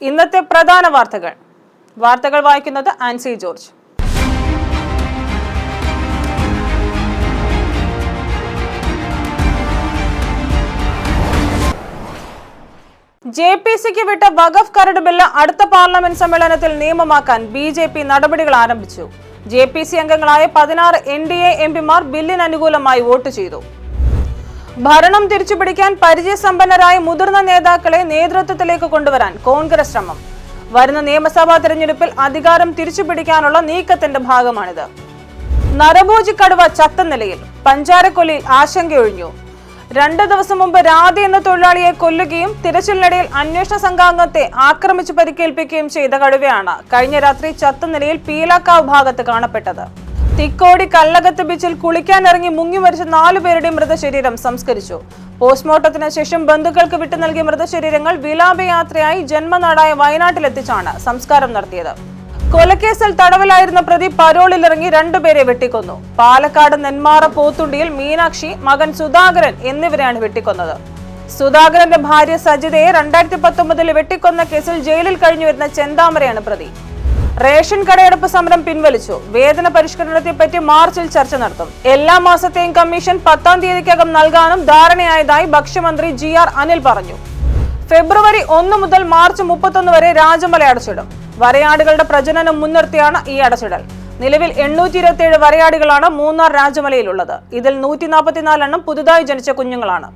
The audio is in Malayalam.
ഇന്നത്തെ പ്രധാന വാർത്തകൾ. വാർത്തകൾ വായിക്കുന്നത് ആൻസി ജോർജ്. ജെ പി സിക്ക് വിട്ട വഖഫ് കരട് ബില്ല് അടുത്ത പാർലമെന്റ് സമ്മേളനത്തിൽ നിയമമാക്കാൻ ബി ജെ പി നടപടികൾ ആരംഭിച്ചു. ജെ പി സി അംഗങ്ങളായ പതിനാറ് എൻ ഡി എ എം പിമാർ ബില്ലിന് അനുകൂലമായി വോട്ട് ചെയ്തു. ഭരണം തിരിച്ചുപിടിക്കാൻ പരിചയസമ്പന്നരായ മുതിർന്ന നേതാക്കളെ നേതൃത്വത്തിലേക്ക് കൊണ്ടുവരാൻ കോൺഗ്രസ് ശ്രമം. വരുന്ന നിയമസഭാ തെരഞ്ഞെടുപ്പിൽ അധികാരം തിരിച്ചുപിടിക്കാനുള്ള നീക്കത്തിന്റെ ഭാഗമാണിത്. നരഭോജി കടുവ ചത്ത നിലയിൽ പഞ്ചാരക്കൊല്ലിയിൽ ആശങ്കയൊഴിഞ്ഞു. രണ്ട് ദിവസം മുമ്പ് രാധ എന്ന തൊഴിലാളിയെ കൊല്ലുകയും തിരച്ചിലിനിടയിൽ അന്വേഷണ സംഘാംഗത്തെ ആക്രമിച്ച് പരിക്കേൽപ്പിക്കുകയും ചെയ്ത കടുവയാണ് കഴിഞ്ഞ രാത്രി ചത്ത നിലയിൽ പീലാക്കാവ് ഭാഗത്ത് കാണപ്പെട്ടത്. തിക്കോടി കല്ലകത്ത് ബീച്ചിൽ കുളിക്കാനിറങ്ങി മുങ്ങി മരിച്ച നാലുപേരുടെ മൃതശരീരം സംസ്കരിച്ചു. പോസ്റ്റ്മോർട്ടത്തിന് ശേഷം ബന്ധുക്കൾക്ക് വിട്ടു നൽകിയ മൃതശരീരങ്ങൾ വിലാപയാത്രയായി ജന്മനാടായ വയനാട്ടിലെത്തിച്ചാണ് സംസ്കാരം നടത്തിയത്. കൊലക്കേസിൽ തടവിലായിരുന്ന പ്രതി പരോളിലിറങ്ങി രണ്ടുപേരെ വെട്ടിക്കൊന്നു. പാലക്കാട് നെന്മാറ പോത്തുണ്ടിയിൽ മീനാക്ഷി മകൻ സുധാകരൻ എന്നിവരെയാണ് വെട്ടിക്കൊന്നത്. സുധാകരന്റെ ഭാര്യ സജിതയെ രണ്ടായിരത്തി പത്തൊമ്പതിൽ വെട്ടിക്കൊന്ന കേസിൽ ജയിലിൽ കഴിഞ്ഞുവരുന്ന ചെന്താമരയാണ് പ്രതി. റേഷൻ കടയടപ്പ് സമരം പിൻവലിച്ചു. വേതന പരിഷ്കരണത്തെപ്പറ്റി മാർച്ചിൽ ചർച്ച നടത്തും. എല്ലാ മാസത്തെയും കമ്മീഷൻ പത്താം തീയതിക്കകം നൽകാനും ധാരണയായതായി ഭക്ഷ്യമന്ത്രി ജി ആർ അനിൽ പറഞ്ഞു. ഫെബ്രുവരി ഒന്ന് മുതൽ മാർച്ച് മുപ്പത്തൊന്ന് വരെ രാജമല അടച്ചിടും. വരയാടുകളുടെ പ്രജനനം മുൻനിർത്തിയാണ് ഈ അടച്ചിടൽ. നിലവിൽ എണ്ണൂറ്റി ഇരുപത്തിയേഴ് വരയാടുകളാണ് മൂന്നാർ രാജമലയിലുള്ളത്. ഇതിൽ നൂറ്റി നാൽപ്പത്തിനാലെണ്ണം പുതുതായി ജനിച്ച കുഞ്ഞുങ്ങളാണ്.